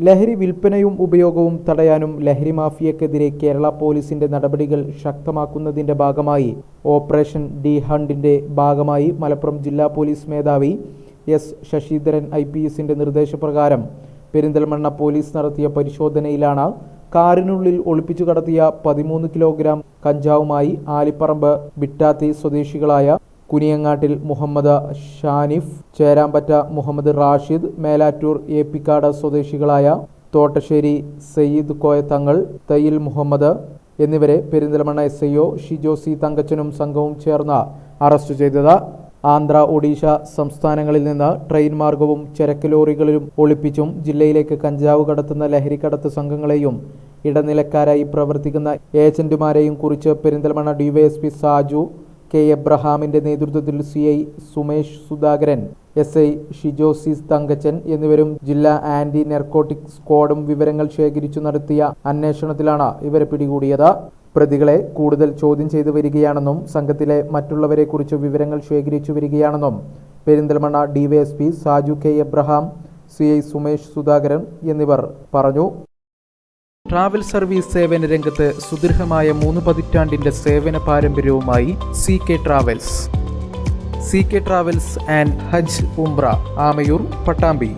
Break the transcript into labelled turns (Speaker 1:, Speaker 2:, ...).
Speaker 1: ലഹരി വിൽപ്പനയും ഉപയോഗവും തടയാനും ലഹരി മാഫിയക്കെതിരെ കേരള പോലീസിന്റെ നടപടികൾ ശക്തമാക്കുന്നതിന്റെ ഭാഗമായി ഓപ്പറേഷൻ ഡി ഹണ്ടിന്റെ ഭാഗമായി മലപ്പുറം ജില്ലാ പോലീസ് മേധാവി എസ് ശശിധരൻ ഐ പി എസിന്റെ നിർദ്ദേശപ്രകാരം പെരിന്തൽമണ്ണ പോലീസ് നടത്തിയ പരിശോധനയിലാണ് കാറിനുള്ളിൽ ഒളിപ്പിച്ചു കടത്തിയ പതിമൂന്ന് കിലോഗ്രാം കഞ്ചാവുമായി ആലിപ്പറമ്പ് ബിട്ടാത്തി സ്വദേശികളായ കുനിയങ്ങാട്ടിൽ മുഹമ്മദ് ഷാനിഫ് ചേരാമ്പറ്റ മുഹമ്മദ് റാഷിദ് മേലാറ്റൂർ ഏപ്പിക്കാട് സ്വദേശികളായ തോട്ടശ്ശേരി സയ്യിദ് കോയ തങ്ങൾ തയ്യിൽ മുഹമ്മദ് എന്നിവരെ Perinthalmanna S I O Shijo C തങ്കച്ചനും സംഘവും ചേർന്ന് അറസ്റ്റ് ചെയ്തത്. ആന്ധ്ര ഒഡീഷ സംസ്ഥാനങ്ങളിൽ നിന്ന് ട്രെയിൻ മാർഗവും ചരക്ക് ലോറികളിലും ഒളിപ്പിച്ചും ജില്ലയിലേക്ക് കഞ്ചാവ് കടത്തുന്ന ലഹരിക്കടത്ത് സംഘങ്ങളെയും ഇടനിലക്കാരായി പ്രവർത്തിക്കുന്ന ഏജന്റുമാരെയും കുറിച്ച് പെരിന്തൽമണ്ണ ഡിവൈഎസ്പി സാജു കെ. എബ്രഹാമിന്റെ നേതൃത്വത്തിൽ C. I. Sumesh Sudhakaran S. I. ഷിജോസിസ് Thankachan എന്നിവരും ജില്ലാ ആന്റി നെർക്കോട്ടിക് സ്ക്വാഡും വിവരങ്ങൾ ശേഖരിച്ചു നടത്തിയ അന്വേഷണത്തിലാണ് ഇവരെ പിടികൂടിയത്. പ്രതികളെ കൂടുതൽ ചോദ്യം ചെയ്തു വരികയാണെന്നും സംഘത്തിലെ മറ്റുള്ളവരെക്കുറിച്ച് വിവരങ്ങൾ ശേഖരിച്ചു വരികയാണെന്നും Perinthalmanna DYSP Saju K. Abraham C. I. Sumesh Sudhakaran എന്നിവർ പറഞ്ഞു. ട്രാവൽ സർവീസ് സേവന രംഗത്ത് സുദീർഘമായ മൂന്ന് പതിറ്റാണ്ടിന്റെ സേവന പാരമ്പര്യവുമായി C K travels. C K travels and Haj Umrah Amayur Pattambi.